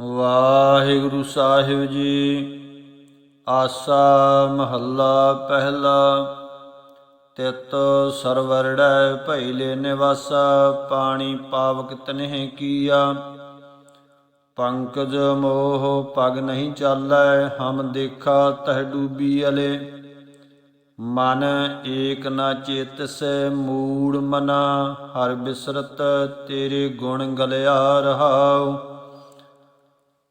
ਵਾਹਿਗੁਰੂ ਸਾਹਿਬ ਜੀ, ਆਸਾ ਮਹੱਲਾ ਪਹਿਲਾ, ਤਿਤ ਸਰਵਰੜੈ ਲੈ ਨਿਵਾਸਾ, ਪਾਣੀ ਪਾਵਕ ਤਨਹਿ ਕੀਆ। ਪੰਕਜ ਮੋਹ ਪਗ ਨਹੀਂ ਚਾਲੈ, ਹਮ ਦੇਖਾ ਤਹ ਡੂਬੀ ਅਲੇ। ਮਨ ਏਕ ਨਾ ਚੇਤਸੈ, ਮੂੜ ਮਨਾ, ਹਰ ਬਿਸਰਤ ਤੇਰੇ ਗੁਣ ਗਲਿਆ ਰਹਾਉ।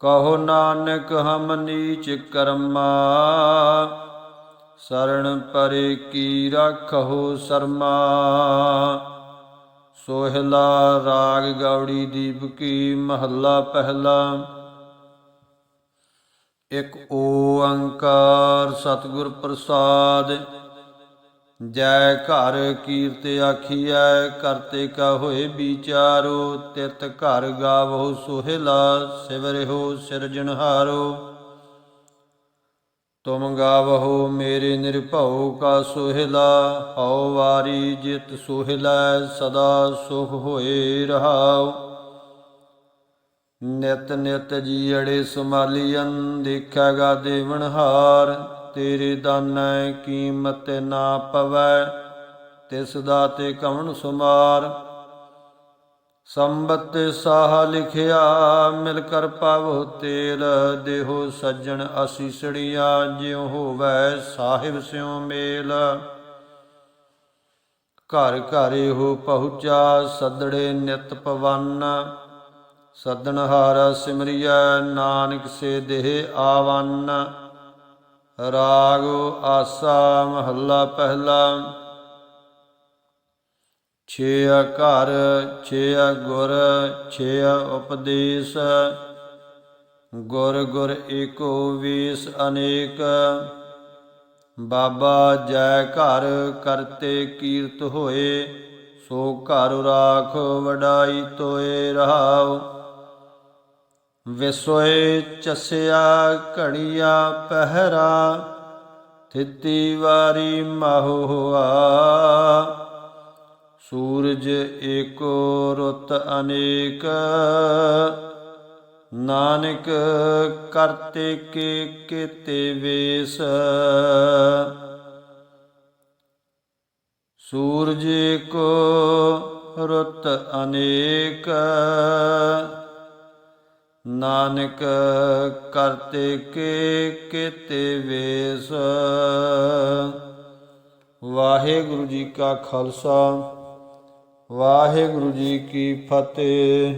ਕਹੋ ਨਾਨਕ ਹਮ ਨੀਚ ਕਰਮਾ ਸਰਣ ਪਰੇ ਕੀ ਰੱਖੋ ਸਰਮਾ। ਸੋਹਿਲਾ ਰਾਗ ਗੌੜੀ ਦੀਪਕੀ ਮਹੱਲਾ ਪਹਿਲਾ। ਇੱਕ ਓੰਕਾਰ ਸਤਿਗੁਰ ਪ੍ਰਸਾਦ ਜੈ ਘਰ ਕੀਰਤ ਆਖੀਐ ਕਰਤੇ ਕਾ ਹੋਏ ਵਿਚਾਰੋ? ਤਿਤ ਘਰ ਗਾਵੋ, ਸੋਹਿਲਾ ਸਿਵਰਿਓ ਸਿਰਜਣਹਾਰੋ ਤੁਮ ਗਾਵੋ, ਮੇਰੇ ਨਿਰਭਉ ਕਾ ਸੋਹਿਲਾ, ਹਉ ਵਾਰੀ ਜਿਤ ਸੋਹਿਲਾ, ਸਦਾ ਸੁਖ ਹੋਏ ਰਹਾਉ। ਨਿਤ ਨਿਤ ਜੀੜੇ ਸਮਾਲੀਅਨ ਦੇਖਾਗਾ ਦੇਵਨਹਾਰ ਤੇਰੇ ਦਾਨੈ ਕੀਮਤ ਨਾ ਪਵੈ, ਤਿਸ ਦਾ ਤੇ ਕਵਣ ਸੁਮਾਰ। ਸੰਬਤ ਸਾਹ ਲਿਖਿਆ, ਮਿਲ ਕਰ ਪਾਵੋ ਤੇਲ, ਦੇਹੋ ਸੱਜਣ ਅਸੀਸੜੀਆ ਜਿਉ ਹੋਵੈ ਸਾਹਿਬ ਸਿਉ ਮੇਲ। ਘਰ ਘਰੇ ਹੋ ਪਹੁੰਚਾ, ਸਦੜੇ ਨਿਤ ਪਵਨ। ਸਦਨਹਾਰ ਸਿਮਰਿਐ, ਨਾਨਕ ਸੇ ਦੇਹ ਆਵੰਨ। ਰਾਗ ਆਸਾ ਮਹੱਲਾ ਪਹਿਲਾ। ਛੇ ਘਰ ਛੇ ਗੁਰ ਛੇ ਉਪਦੇਸ਼। ਗੁਰ ਗੁਰ ਏਕੋ ਵੀਸ ਅਨੇਕ। ਬਾਬਾ ਜੈ ਘਰ ਕਰਤੇ ਕੀਰਤ ਹੋਏ, ਸੋ ਘਰ ਰਾਖ ਵਡਾਈ ਤੋਏ ਰਹਾਓ ਵਿਸੋਏ ਚਸਿਆ ਘੜੀਆ ਪਹਿਰਾ, ਥਿੱਤੀ ਵਾਰੀ ਮਹੁ ਹੋਆ। ਸੂਰਜ ਏਕੋ ਰੁੱਤ ਅਨੇਕ, ਨਾਨਕ ਕਰਤੇ ਕੇ ਕੀਤੇ ਵੇਸ। ਸੂਰਜ ਏਕੋ ਰੁੱਤ ਅਨੇਕ ਨਾਨਕ ਕਰਤੇ ਕੇ ਕੀਤੇ ਵੇਸ। ਵਾਹਿਗੁਰੂ ਜੀ ਕਾ ਖਾਲਸਾ ਵਾਹਿਗੁਰੂ ਜੀ ਕੀ ਫਤਿਹ।